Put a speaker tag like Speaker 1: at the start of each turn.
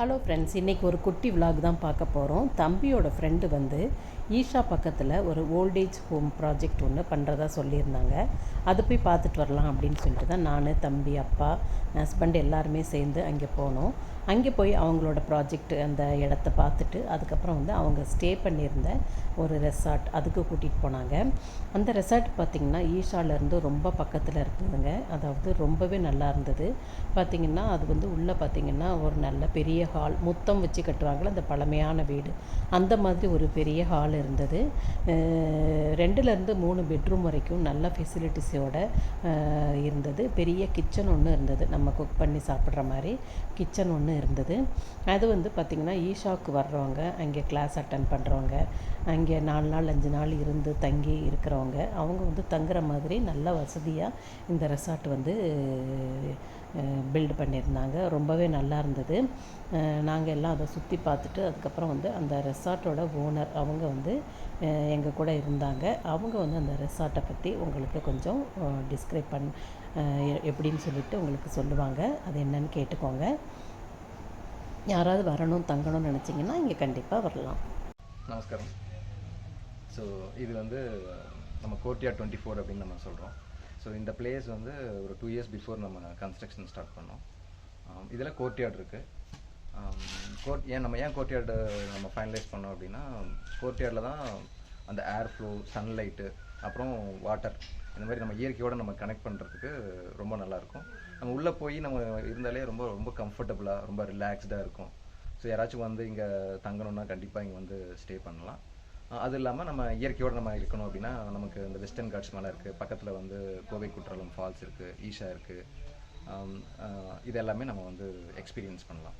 Speaker 1: Hello friends இன்றைக்கி ஒரு குட்டி விலாக் தான் பார்க்க போகிறோம் தம்பியோட ஃப்ரெண்டு வந்து ஈஷா பக்கத்தில் ஒரு ஓல்டேஜ் ஹோம் ப்ராஜெக்ட் ஒன்று பண்ணுறதா சொல்லியிருந்தாங்க. அதை போய் பார்த்துட்டு வரலாம் அப்படின்னு சொல்லிட்டு தான் நான் தம்பி அப்பா ஹஸ்பண்ட் எல்லாருமே சேர்ந்து அங்கே போனோம். அங்கே போய் அவங்களோட ப்ராஜெக்ட் அந்த இடத்த பார்த்துட்டு அதுக்கப்புறம் வந்து அவங்க ஸ்டே பண்ணியிருந்த ஒரு ரெசார்ட் அதுக்கு கூட்டிகிட்டு போனாங்க. அந்த ரெசார்ட் பார்த்திங்கன்னா ஈஷாலேருந்து ரொம்ப பக்கத்தில் இருக்குதுங்க. அதாவது ரொம்பவே நல்லா இருந்தது. பார்த்திங்கன்னா அது வந்து உள்ளே பார்த்திங்கன்னா ஒரு நல்ல பெரிய ஹால் முத்தம் வச்சு கட்டுவாங்களே அந்த பழமையான வீடு. அந்த மாதிரி ஒரு பெரிய ஹால் இருந்தது. ரெண்டுலேருந்து மூணு பெட்ரூம் வரைக்கும் நல்ல ஃபெசிலிட்டிஸோட இருந்தது. பெரிய கிச்சன் ஒன்று இருந்தது. நம்ம குக் பண்ணி சாப்பிட்ற மாதிரி கிச்சன் ஒன்று இருந்தது. அது வந்து பார்த்திங்கன்னா ஈஷாவுக்கு வர்றவங்க அங்கே கிளாஸ் அட்டன் பண்ணுறவங்க அங்கே நாலு நாள் அஞ்சு நாள் இருந்து தங்கி இருக்கிறவங்க அவங்க வந்து தங்குற மாதிரி நல்ல வசதியாக இந்த ரெசார்ட் வந்து பில்டு பண்ணியிருந்தாங்க. ரொம்பவே நல்லா இருந்தது. நாங்கள் எல்லாம் அதை சுற்றி பார்த்துட்டு அதுக்கப்புறம் வந்து அந்த ரெசார்ட்டோட ஓனர் அவங்க வந்து எங்கள் கூட இருந்தாங்க. அவங்க வந்து அந்த ரெசார்ட்டை பற்றி உங்களுக்கு கொஞ்சம் டிஸ்கிரைப் பண் எப்படின்னு சொல்லிட்டு உங்களுக்கு சொல்லுவாங்க. அது என்னன்னு கேட்டுக்கோங்க. யாராவது வரணும் தங்கணும்னு நினச்சிங்கன்னா இங்கே கண்டிப்பாக வரலாம்.
Speaker 2: நமஸ்காரம். ஸோ இது வந்து நம்ம கோர்ட்டியா டுவெண்ட்டி ஃபோர் அப்படின்னு நம்ம சொல்கிறோம் ஸோ இந்த பிளேஸ் வந்து ஒரு டூ இயர்ஸ் பிஃபோர் நம்ம கன்ஸ்ட்ரக்ஷன் ஸ்டார்ட் பண்ணோம். இதில் கோர்ட்யார்ட் இருக்குது கோர்ட் ஏன் நம்ம ஏன் கோர்ட்யார்டு நம்ம ஃபைனலைஸ் பண்ணோம் அப்படின்னா கோர்ட்யார்டில் தான் அந்த ஏர் ஃப்ளோ சன்லைட்டு அப்புறம் வாட்டர் இந்த மாதிரி நம்ம இயற்கையோடு நம்ம கனெக்ட் பண்ணுறதுக்கு ரொம்ப நல்லாயிருக்கும் நம்ம உள்ளே போய் நம்ம இருந்தாலே ரொம்ப ரொம்ப கம்ஃபர்டபுளாக ரொம்ப ரிலாக்ஸ்டாக இருக்கும். ஸோ யாராச்சும் வந்து இங்கே தங்கணும்னா கண்டிப்பாக இங்கே வந்து ஸ்டே பண்ணலாம். அது இல்லாமல் நம்ம இயற்கையோடு நம்ம இருக்கணும் அப்படின்னா நமக்கு இந்த வெஸ்டர்ன் காட்ஸ் மலை இருக்குது பக்கத்தில் வந்து கோவை குற்றாலம் ஃபால்ஸ் இருக்குது ஈஷா இருக்குது இது எல்லாமே நம்ம வந்து எக்ஸ்பீரியன்ஸ் பண்ணலாம்.